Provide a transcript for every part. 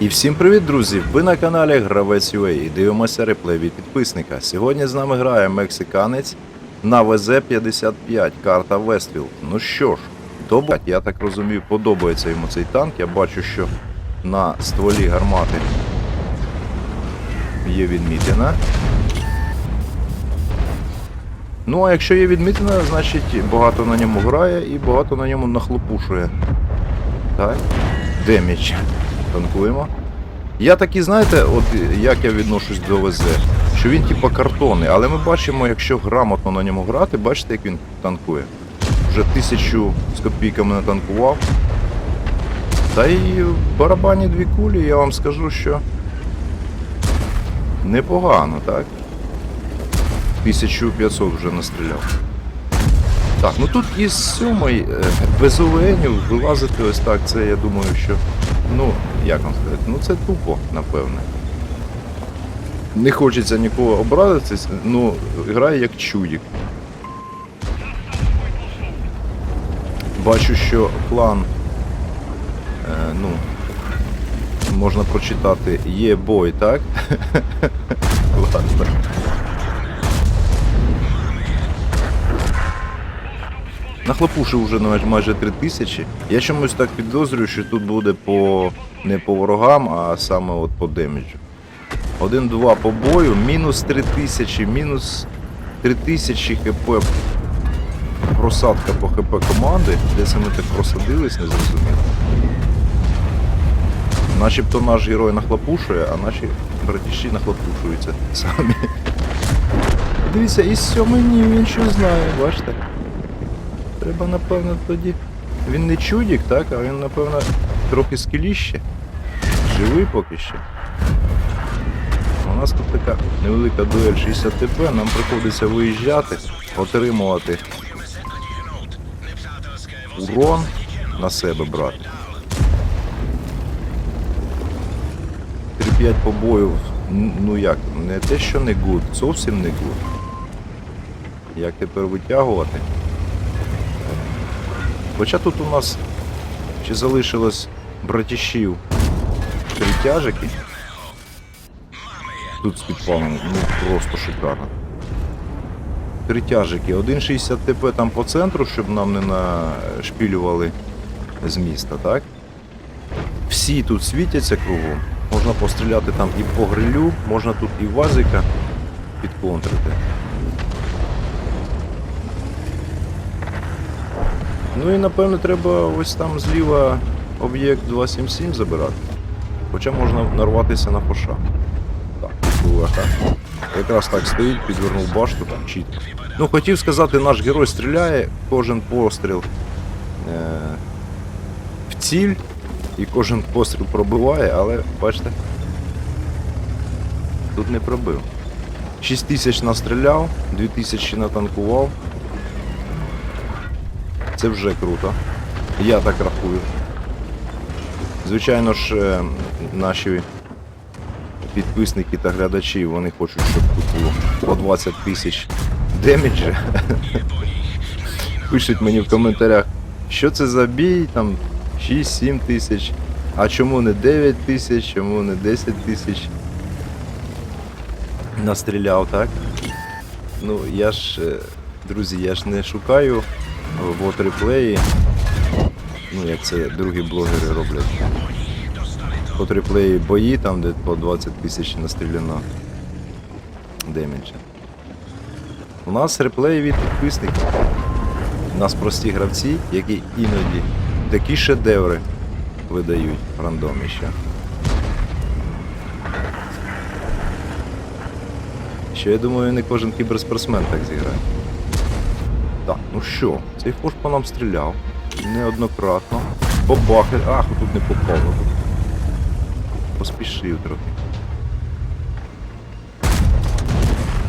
І всім привіт, друзі! Ви на каналі Гравець UA і дивимося реплей від підписника. Сьогодні з нами грає мексиканець на ВЗ-55, карта Вестфілд. Ну що ж, добре, я так розумію, подобається йому цей танк. Я бачу, що на стволі гармати є відмітина. Ну, а якщо є відмітина, значить багато на ньому грає і багато на ньому нахлопушує. Так. Демідж. Танкуємо. Я такі, знаєте, от як я відношусь до ВЗ, що він типа картонний, але ми бачимо, якщо грамотно на ньому грати, бачите, як він танкує. Вже тисячу з копійками натанкував. Та й в барабані дві кулі, я вам скажу, що непогано, так? 1500 вже настріляв. Так, ну тут із сьомої е, без ОВНів вилазити ось так, це я думаю, що. Ну, як вам сказати, ну це тупо, напевне. Не хочеться нікого образитись, ну, грає як чудік. Бачу, що план. Е, ну, можна прочитати є бой, так? Ладно. Нахлопушив вже майже 3 тисячі. Я чомусь так підозрюю, що тут буде по не по ворогам, а саме от по деміджу. 1-2 по бою, мінус 3 тисячі, мінус 3 тисячі хп. Просадка по хп команди. Де це ми так просадились, не зрозуміло. Начебто наш герой нахлопушує, а наші братіші нахлопушуються самі. Дивіться, із сьомий ні, він що знає, бачите? Треба, напевно, тоді. Він не чудік, так, а він, напевно, трохи скеліще. Живий поки що. У нас тут така невелика дуель 60 ТП, нам приходиться виїжджати, отримувати урон на себе брати. 3-5 побоїв, ну як, не те, що не гуд, зовсім не гуд. Як тепер витягувати? Хоча тут у нас ще залишилось братішів тяжики. Тут з підпалом, ну просто шикарно. Три тяжики. 1,60 ТП там по центру, щоб нам не нашпілювали з міста, так? Всі тут світяться кругом. Можна постріляти там і по грилю, можна тут і вазика підконтрити. Ну і напевно треба ось там зліва об'єкт 277 забирати. Хоча можна нарватися на фоша. Так, ага. Якраз так стоїть, підвернув башту, там чітко. Ну хотів сказати, наш герой стріляє, кожен постріл е- в ціль і кожен постріл пробиває, але бачите, тут не пробив. 6 тисяч настріляв, 2 тисячі натанкував. Це вже круто. Я так рахую. Звичайно ж, е, наші підписники та глядачі, вони хочуть, щоб тут було по 20 тисяч демеджа. Пишуть мені в коментарях, що це за бій, там 6-7 тисяч, а чому не 9 тисяч, чому не 10 тисяч. Настріляв, так? Ну, я ж, е, друзі, я ж не шукаю в реплеї. Ну, як це другі блогери роблять. По триплеї бої, там де по 20 тисяч настріляно демеджа. У нас реплеї від підписників. У нас прості гравці, які іноді такі шедеври видають рандомі ще. Що я думаю, не кожен кіберспортсмен так зіграє. Так, ну що, цей фош по нам стріляв. Неоднократно. Побахи. Ах, тут не тут Поспішив трохи.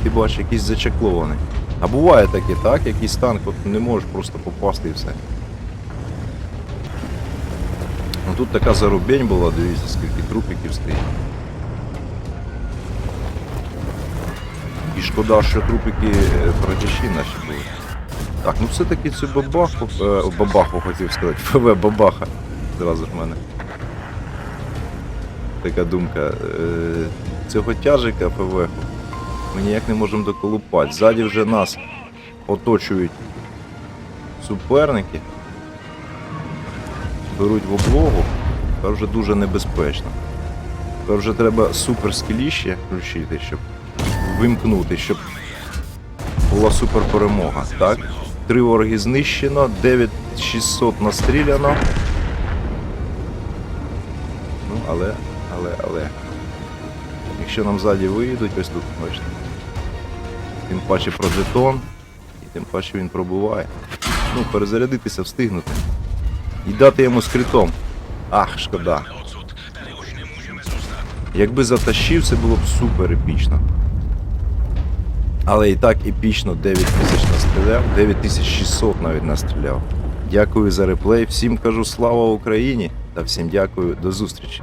Ти бачиш, якийсь зачеклований. А буває таке, так? Якийсь танк, от не можеш просто попасти і все. Ну тут така зарубень була, дивіться, скільки трупиків стоїть. І шкода, що трупики е, протяжі наші були. Так, ну все-таки цю бабаху, е, бабаху хотів сказати, ФВ бабаха. Зразу ж в мене. така думка. Е, цього тяжика ПВ ми ніяк не можемо доколупати. Ззаді вже нас оточують суперники, беруть в облогу, це вже дуже небезпечно. Це вже треба супер скіліще включити, щоб вимкнути, щоб була супер перемога. Так? Три вороги знищено, 9600 настріляно. Ну, але, але, але. Якщо нам ззаді виїдуть, ось тут бачите. Тим паче про жетон, і тим паче він пробуває. Ну, перезарядитися, встигнути. І дати йому скритом. Ах, шкода. Якби затащив, це було б супер епічно. Але і так епічно 9 тисяч настріляв, 9600 навіть настріляв. Дякую за реплей. Всім кажу слава Україні та всім дякую, до зустрічі.